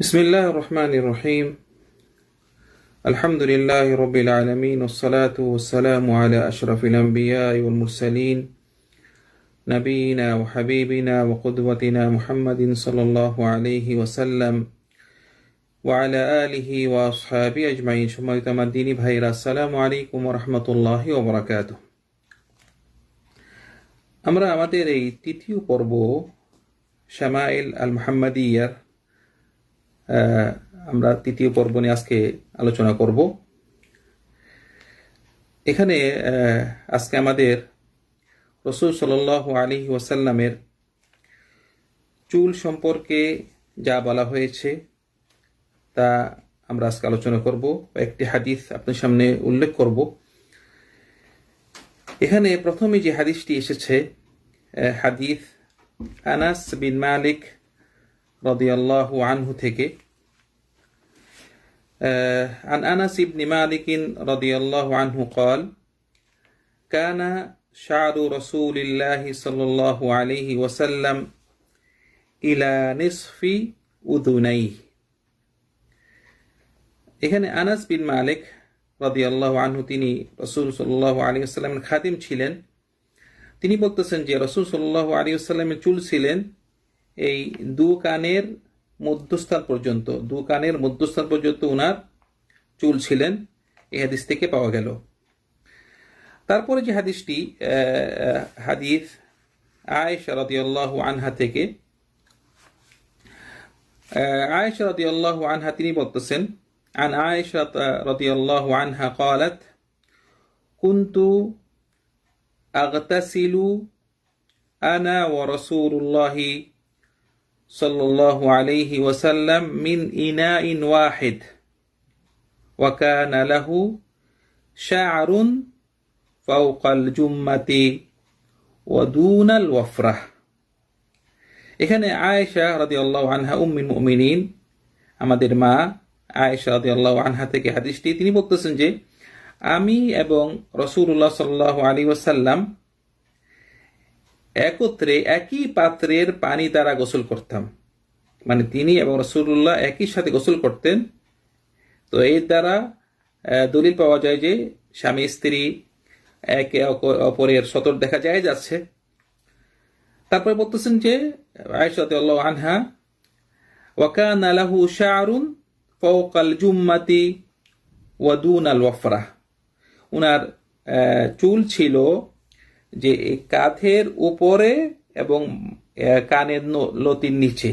بسم الله الرحمن الرحيم الحمد لله رب العالمين والصلاة والسلام على أشرف الأنبياء والمرسلين نبينا وحبيبنا وقدوتنا محمد صلى الله عليه وسلم وعلى آله وأصحابه أجمعين সম্মানিত আমার দিনী ভাইরা আসসালামু আলাইকুম রহমতুল্লাহ ওবরাকাত আমরা আমাদের এই তৃতীয় পর্ব শামাইল আল মুহাম্মাদিয়ার আহ, আমরা তৃতীয় পর্ব নিয়ে আজকে আলোচনা করব। এখানে আজকে আমাদের রসুল সাল আলী ওয়াসাল্লামের চুল সম্পর্কে যা বলা হয়েছে তা আমরা আজকে আলোচনা করব। একটি হাদিস আপনার সামনে উল্লেখ করব। এখানে প্রথমে যে হাদিসটি এসেছে হাদিস আনাস বিন মালিক রদিয়াল্লাহু আনহু থেকে آه، عن أنس بن مالك رضي الله عنه قال كان شعر رسول الله صلى الله عليه وسلم إلى نصف أذنيه এখানে আনাস বিন মালিক রাদিয়াল্লাহু আনহু তিনি রসুল সাল্লাহ আলী আসসালামের খাদিম ছিলেন তিনি বলতেছেন যে রসুল সাল্লাহ আলী আসসালামের চুল ছিলেন এই দু কানের মধ্যস্থান পর্যন্ত দু কানের মধ্যস্থান পর্যন্ত উনার চুল ছিলেন এই হাদিস থেকে পাওয়া গেল তারপরে যে হাদিসটি আহ, হাদিস আয়েশা রাদিয়াল্লাহু আনহা থেকে আহ, আয়েশা রাদিয়াল্লাহু আনহা তিনি বলতেছেন عن عائشة رضي الله عنها قالت كنت أغتسل أنا ورسول الله সাল্লাহ আলিহি ওয়াসাল্লাম মিন ইনা ইন ওয়াহিদ ওয়াকান আলাহু শাহরুন ফাউকাল জুম্মাতি ওয়াদুনাল ওয়াফরাহ এখানে আয়েশা রাদি আল্লাহ আনহা উম্মিন মুমিনিন, আমাদের মা আয়েশা রাদি আল্লাহ আনহা থেকে হাদিসটি, তিনি বলতেছেন যে, আমি এবং রসুল্লাহ সাল্লাহ আলী ওয়াসাল্লাম একত্রে একই পাত্রের পানি দ্বারা গোসল করতাম। মানে তিনি এবং রসুল্লাহ একই সাথে গোসল করতেন। তো এর দ্বারা দলিল পাওয়া যায় যে স্বামী, স্ত্রী একে অপরের সতর দেখা যায় যাচ্ছে। তারপরে বলতেছেন যে আয়সাতে আনহা, ওয়াকান আলাহু শাহরুন ফৌকাল জুম্মাতি ওয়াদুন আল ওয়ফরা। উনার চুল ছিল যে কাঁধের উপরে এবং কানের লতির নিচে।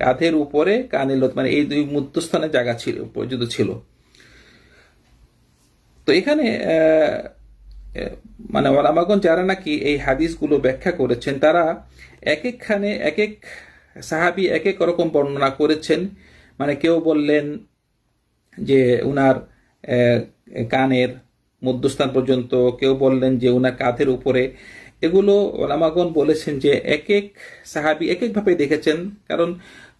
কাঁধের উপরে, কানের লত মানে এই দুই মধ্যস্থানে জায়গা ছিল, পর্যন্ত ছিল। তো এখানে মানে ওলামাগণ যারা নাকি এই হাদিসগুলো ব্যাখ্যা করেছেন, তারা এক একখানে এক এক সাহাবি এক এক রকম বর্ণনা করেছেন। মানে কেউ বললেন যে উনার কানের মধ্যস্থান পর্যন্ত কেউ বললেন যে উনার কাঁধের উপরে। এগুলো ওলামাগণ বলেছেন যে এক এক সাহাবি এক একভাবে দেখেছেন, কারণ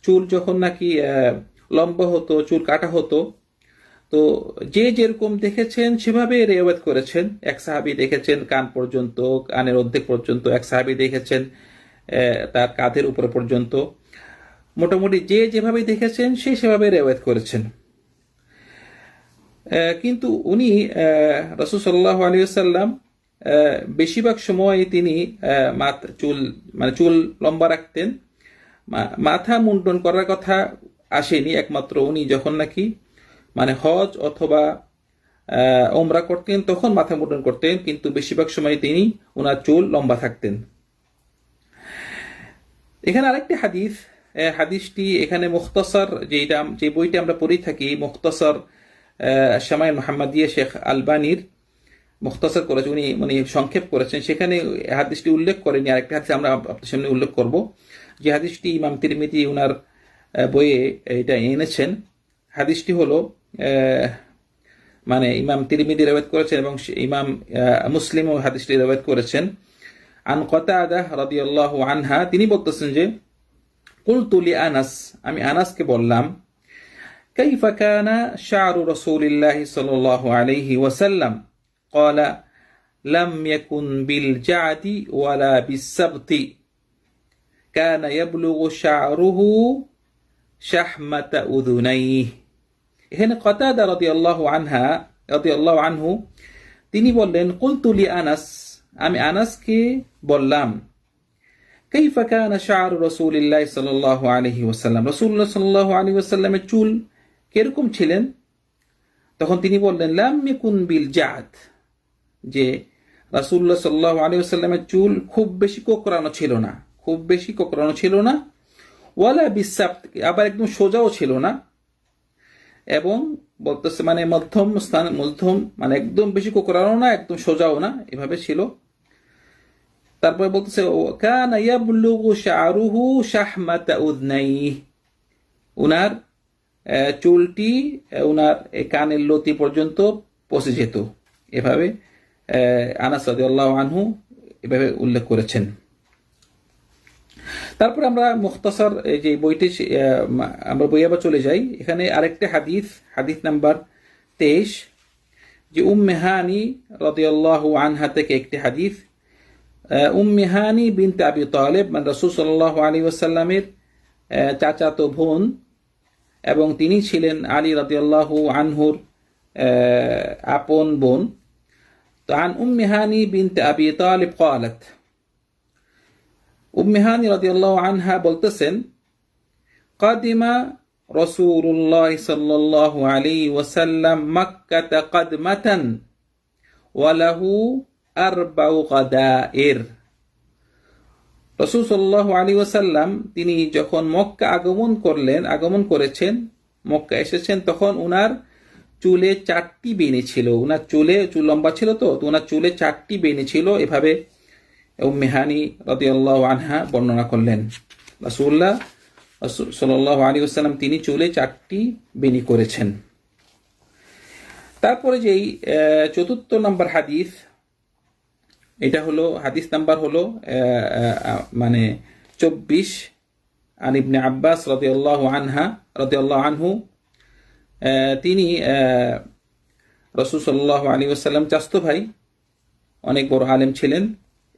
চুল যখন নাকি লম্বা হতো, চুল কাটা হতো, তো যে যেরকম দেখেছেন সেভাবে রেওয়াত করেছেন। এক সাহাবি দেখেছেন কান পর্যন্ত, কানের অর্ধেক পর্যন্ত, এক সাহাবি দেখেছেন তার কাঁধের উপরে পর্যন্ত। মোটামুটি যে যেভাবে দেখেছেন সে সেভাবে রেওয়াত করেছেন। কিন্তু উনি রসুল সাল্লাহ আলী সাল্লাম বেশিরভাগ সময় তিনি চুল মানে চুল লম্বা রাখতেন। মাথা মুন্ডন করার কথা আসেনি একমাত্র উনি। যখন নাকি মানে হজ অথবা ওমরা করতেন, তখন মাথা মুন্ডন করতেন, কিন্তু বেশিরভাগ সময় তিনি ওনার চুল লম্বা থাকতেন। এখানে আরেকটি হাদিস হাদিসটি এখানে মুখতসর যেটা যে বইটা আমরা পড়ে থাকি, মুখতসর শামাই মোহাম্মদিয়া শেখ আলবানির মুখতসর করেছে, উনি মানে সংক্ষেপ করেছেন। সেখানে হাদিসটি উল্লেখ করেনি। আরেকটা হাদিস আমরা আপনার সামনে উল্লেখ করব। যে হাদিসটি ইমাম তিরমিদি উনার বইয়ে এটা এনেছেন। হাদিসটি হলো মানে ইমাম তিরমিদি রেওয়াত করেছেন এবং ইমাম মুসলিমও হাদিসটি রেওয়াত করেছেন। আন কতাদা রাদিয়াল্লাহু আনহা, তিনি বলতেছেন যে, কুলতু লি আনাস, আমি আনাসকে বললাম كيف كان شعر رسول الله صلى الله عليه وسلم قال لم يكن بالجعد ولا بالسبط كان يبلغ شعره শাহমাতা উদুনাইহ এখানে কতাদা রাদিয়াল্লাহু আনহা রাদিয়াল্লাহু আনহু তিনি বললেন কুলতুলি আনাস আমি আনাসকে বললাম كيف كان شعر رسول الله صلى الله عليه وسلم رسول الله صلى الله عليه وسلم চুল কীরকম ছিলেন? তখন তিনি বললেন, লাম ইয়াকুন বিল জাদ যে রাসূলুল্লাহ সাল্লাল্লাহু আলাইহি ওয়াসাল্লামের চুল খুব বেশি কোকড়ানো ছিল না, খুব বেশি কোকড়ানো ছিল না। ওয়ালা বিশ্বাপ আবার একদম সোজাও ছিল না। এবং বলতেছে মানে মধ্যম স্থান, মধ্যম মানে একদম বেশি কোকরানো না, একদম সোজাও না। এভাবে ছিল। তারপরে বলতেছে কানা ইয়াবলুগু শা'রুহু শাহমাতা উযনাইহি উনার চুলটি উনার কানের লতি পর্যন্ত পৌঁছে যেত। এভাবে আনাস আনহু এভাবে উল্লেখ করেছেন। তারপরে আমরা মুখতাসার যে বইটি আমরা বই আবার চলে যাই। এখানে আরেকটা হাদিস হাদিস নাম্বার তেইশ, যে উম্মেহানি রাদিয়াল্লাহু আনহা থেকে একটি হাদিস উম্মিহানি বিন আবি তালেব মানে রসুল সাল্লাহ আলী ওসাল্লামের চাচাতো বোন এবং তিনি ছিলেন আলী রাদিয়াল্লাহু আনহুর আপন বোন। তো আন উম্মেহানি বিনত আবি তালিব কালাত। উম্মেহানি রাদিয়াল্লাহু আনহা বলতেছেন, কাদিমা রসুল্লাহ সাল্লাহ আলী ওয়াসাল্লাম মাক্কাত কাদমাতান ওয়ালাহু আরবাউ কাদায়ের রসুল সাল্লাহ আলী ওসাল্লাম তিনি যখন মক্কা আগমন করলেন, আগমন করেছেন, মক্কা এসেছেন, তখন উনার চুলে চারটি বেনে ছিল। উনার চুলে, চুল লম্বা ছিল তো উনার চুলে চারটি বেনে ছিল। এভাবে মেহানি রদিয়াল্লাহ আনহা বর্ণনা করলেন। রাসুল্লাহ সাল্লাহ আলী ওসাল্লাম তিনি চুলে চারটি বেনি করেছেন। তারপরে যেই চতুর্থ নম্বর হাদিস এটা হলো হাদিস নাম্বার হলো আহ, আহ, মানে চব্বিশ আন ইবনে আব্বাস রদিয়াল্লাহু আনহা রদিয়াল্লাহু আনহু আহ, তিনি রসুল সাল্লাহ আলী ওসাল্লাম চাস্ত ভাই অনেক বড় আলেম ছিলেন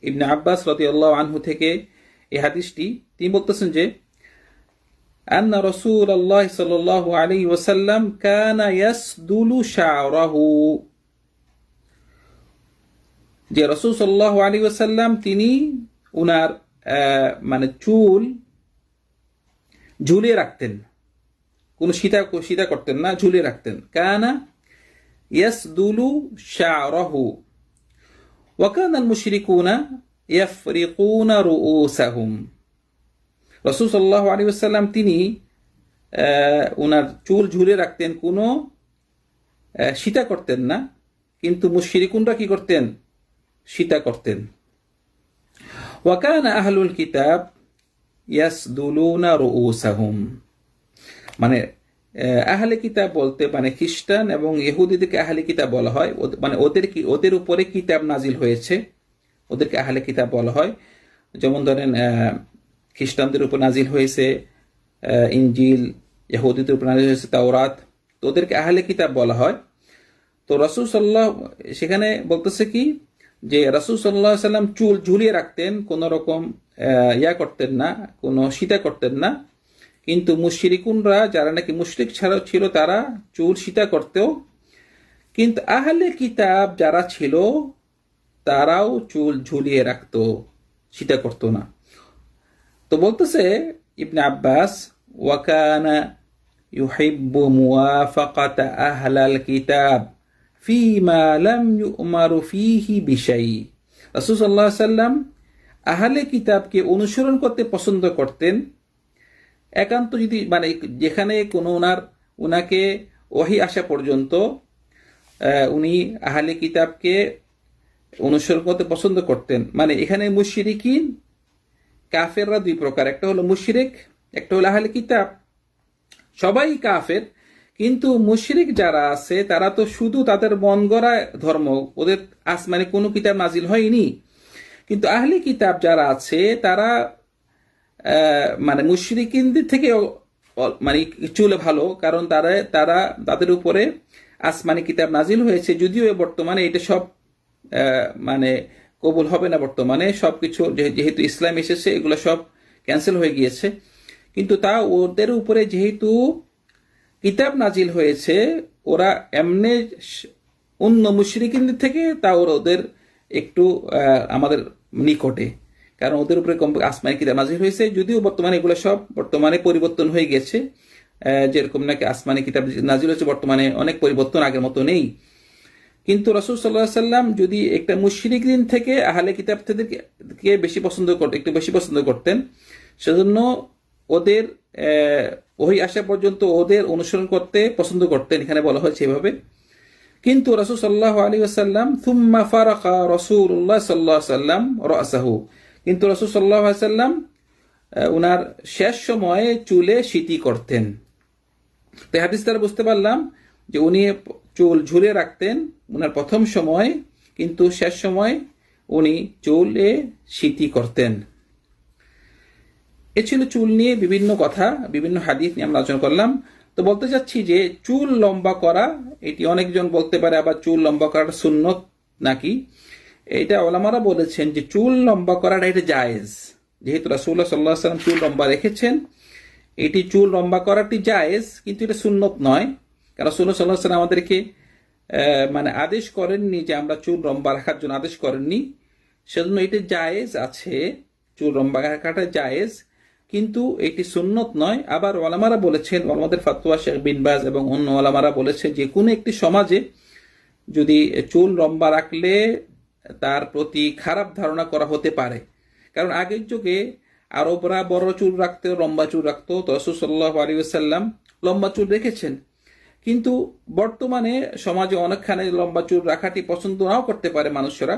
ইবনে আব্বাস রদিয়াল্লাহু আনহু থেকে এই হাদিসটি তিনি বলতেছেন যে أن رسول الله صلى الله عليه وسلم كان يسدل شعره যে রসুল সাল্লাহ আলী ওসাল্লাম তিনি উনার মানে চুল ঝুলিয়ে রাখতেন। কোন সীতা সীতা করতেন না, ঝুলিয়ে রাখতেন। কানা ইয়াস দুলু শাহরহু ওয়াকান আল মুশরিকুনা ইয়াফরিকুনা রুউসাহুম। রসুল সাল্লাহ আলী ওসাল্লাম তিনি উনার চুল ঝুলে রাখতেন, কোনো সীতা করতেন না, কিন্তু মুশরিকুনরা কি করতেন? সীতা করতেন। ওয়াকান আহলুল কিতাব ইয়াসদুলুনা রুউসাহুম। মানে আহলে কিতাব বলতে মানে খ্রিস্টান এবং ইহুদিদেরকে আহলে কিতাব বলা হয়। মানে ওদের কি, ওদের উপরে কিতাব নাজিল হয়েছে। ওদেরকে আহলে কিতাব বলা হয়। যেমন ধরেন খ্রিস্টানদের উপর নাজিল হয়েছে ইঞ্জিল ইহুদিদের উপর নাজিল হয়েছে তাওরাত। তো ওদেরকে আহলে কিতাব বলা হয়। তো রসুল সাল্লাহ সেখানে বলতেছে কি যে রসুল সাল্লাহ সাল্লাম চুল ঝুলিয়ে রাখতেন, কোন রকম ইয়া করতেন না, কোনো সীতা করতেন না। কিন্তু মুশরিকুনরা, যারা নাকি মুশরিক ছাড়াও ছিল, তারা চুল সীতা করতেও। কিন্তু আহলে কিতাব যারা ছিল, তারাও চুল ঝুলিয়ে রাখত, সীতা করতো না। তো বলতেছে ইবনে আব্বাস ওয়াকানা ইউহিব্বু মুওয়াফাকাতা আহলাল কিতাব। ফিমা লাম ইউমারু ফিহি সাল্লাম আহলে কিতাবকে অনুসরণ করতে পছন্দ করতেন। একান্ত যদি মানে যেখানে কোনো ওনার, ওনাকে ওহি আসা পর্যন্ত উনি আহলে কিতাবকে অনুসরণ করতে পছন্দ করতেন। মানে এখানে মুশরিকিন, কাফেররা দুই প্রকার। একটা হলো মুশরিক, একটা হলো আহলে কিতাব। সবাই কাফের কিন্তু মুশরিক যারা আছে, তারা তো শুধু তাদের মন গড়া ধর্ম, ওদের আসমানে কোনো কিতাব নাজিল হয়নি। কিন্তু আহলি কিতাব যারা আছে, তারা মানে মুশরিকিনদের থেকে মানে চুলে ভালো, কারণ তারা তারা তাদের উপরে আসমানি কিতাব নাজিল হয়েছে। যদিও বর্তমানে এটা সব মানে কবুল হবে না বর্তমানে, সবকিছু যে- যেহেতু ইসলাম এসেছে, এগুলো সব ক্যান্সেল হয়ে গিয়েছে। কিন্তু তা ওদের উপরে যেহেতু কিতাব নাজিল হয়েছে, ওরা এমনি অন্য মুশরিকিনদের থেকে, তা ওরা ওদের একটু আমাদের নিকটে। কারণ ওদের উপরে কম আসমানি কিতাব নাজিল হয়েছে, যদিও বর্তমানে এগুলো সব বর্তমানে পরিবর্তন হয়ে গেছে। যেরকম নাকি আসমানি কিতাব নাজিল হয়েছে, বর্তমানে অনেক পরিবর্তন আগের মতো নেই। কিন্তু রসুল সাল্লাহ সাল্লাম যদি একটা মুশরিক দিন থেকে আহলে কিতাব থেকে বেশি পছন্দ করতেন একটু বেশি পছন্দ করতেন, সেজন্য ওদের ওই আসা পর্যন্ত ওদের অনুসরণ করতে পছন্দ করতেন, এখানে বলা হয়েছে এভাবে। কিন্তু রসুল সাল্লাহ আলী আসাল্লাম থুম্মা ফারাকা রসুল্লাহ সাল্লাহ সাল্লাম রাসাহু। কিন্তু রসুল সাল্লাহ সাল্লাম উনার শেষ সময়ে চুলে সিটি করতেন। তো হাদিস বুঝতে পারলাম যে উনি চুল ঝুলে রাখতেন উনার প্রথম সময়, কিন্তু শেষ সময় উনি চুলে সিটি করতেন। এ ছিল চুল নিয়ে বিভিন্ন কথা, বিভিন্ন হাদিস নিয়ে আমরা আলোচনা করলাম। তো বলতে চাচ্ছি যে, চুল লম্বা করা, এটি অনেকজন বলতে পারে আবার চুল লম্বা করাটা সুন্নত নাকি? এটা ওলামারা বলেছেন যে, চুল লম্বা করাটা এটা জায়েজ। যেহেতু রাসুল্লাহ সাল্লাহ সাল্লাম চুল লম্বা রেখেছেন, এটি চুল লম্বা করাটি জায়েজ, কিন্তু এটা সুন্নত নয়। কারণ রাসুল্লাহ সাল্লাহ সাল্লাম আমাদেরকে মানে আদেশ করেননি যে আমরা চুল লম্বা রাখার জন্য আদেশ করেননি। সেজন্য এটি জায়েজ আছে, চুল লম্বা রাখাটা জায়েজ। কিন্তু এটি সুন্নত নয়। আবার ওলামারা বলেছেন ওলামাদের ফাতুয়া শেখ বিনবাজ এবং অন্য ওলামারা বলেছে যে, কোনো একটি সমাজে যদি চুল লম্বা রাখলে তার প্রতি খারাপ ধারণা করা হতে পারে। কারণ আগের যুগে আরবরা বড় চুল রাখতো, লম্বা চুল রাখতো, তো রসুল্লাহ আলী সাল্লাম লম্বা চুল রেখেছেন। কিন্তু বর্তমানে সমাজে অনেকখানে লম্বা চুল রাখাটি পছন্দ নাও করতে পারে মানুষেরা।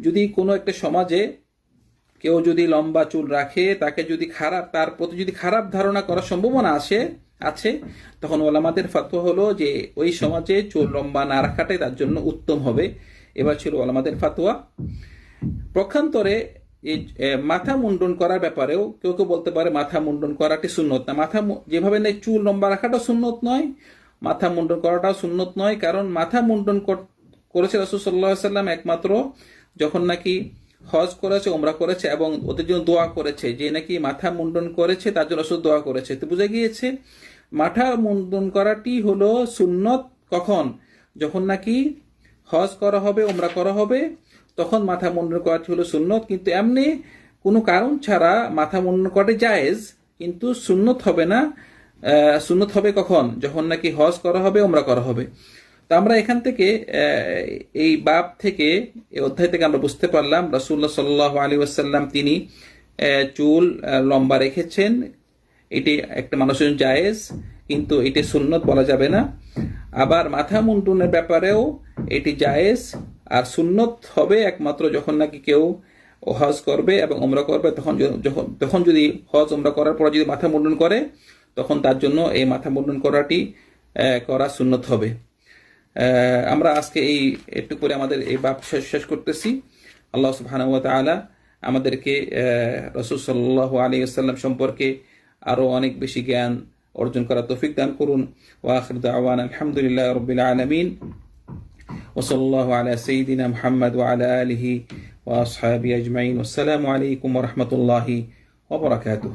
যদি কোনো একটা সমাজে কেউ যদি লম্বা চুল রাখে, তাকে যদি খারাপ, তার প্রতি যদি খারাপ ধারণা করার সম্ভাবনা আসে, আছে, তখন ওলামাদের ফাতোয়া হলো যে ওই সমাজে চুল লম্বা না রাখাটাই তার জন্য উত্তম হবে। এবার ছিল ওলামাদের ফাতোয়া। পক্ষান্তরে এই মাথা মুন্ডন করার ব্যাপারেও কেউ কেউ বলতে পারে মাথা মুন্ডন করাটি সুন্নত না। মাথা যেভাবে নেই, চুল লম্বা রাখাটা সুন্নত নয়, মাথা মুন্ডন করাটাও সুন্নত নয়, কারণ মাথা মুন্ডন কর- করেছে রসুল সাল্লাহ সাল্লাম একমাত্র, যখন নাকি হজ করেছে ওমরা করেছে এবং ওদের জন্য দোয়া করেছে। যে নাকি মাথা মুন্ডন করেছে, তার জন্য রসুল দোয়া করেছে। তো বুঝে গিয়েছে, মাথা মুন্ডন করাটি হলো সুন্নত কখন? যখন নাকি হজ করা হবে ওমরা করা হবে, তখন মাথা মুন্ডন করাটি হলো সুন্নত। কিন্তু এমনি কোনো কারণ ছাড়া মাথা মুন্ডন করাটি জায়েজ, কিন্তু সুন্নত হবে না সুন্নত হবে কখন? যখন নাকি হজ করা হবে ওমরা করা হবে। তো আমরা এখান থেকে এই বাপ থেকে, এই অধ্যায় থেকে আমরা বুঝতে পারলাম রাসুল্লাহ সাল্লাহ আলী ওয়াসাল্লাম তিনি চুল লম্বা রেখেছেন। এটি একটা মানুষের জায়েজ, কিন্তু এটি সুন্নত বলা যাবে না। আবার মাথা মুন্ডনের ব্যাপারেও এটি জায়েজ, আর সুন্নত হবে একমাত্র যখন নাকি কেউ হজ করবে এবং ওমরা করবে, তখন যখন, তখন যদি হজ ওমরা করার পর যদি মাথা মুন্ডন করে, তখন তার জন্য এই মাথা মুন্ডন করাটি করা সুন্নত হবে। আমরা আজকে এই, একটু করে আমাদের এই বাপ শেষ শেষ করতেছি। আল্লাহ সুবহানাহু ওয়া আমাদেরকে রসুল সাল্লাল্লাহু আলাইহি সম্পর্কে আরও অনেক বেশি জ্ঞান অর্জন করার তৌফিক দান করুন। ওয়া আখির আলহামদুলিল্লাহ রাব্বিল আলামিন। ওয়া আলা সাইয়্যিদিনা আলা আলিহি ওয়া আসহাবিহি আজমাইন। আসসালামু আলাইকুম রহমতুল্লাহি রাহমাতুল্লাহি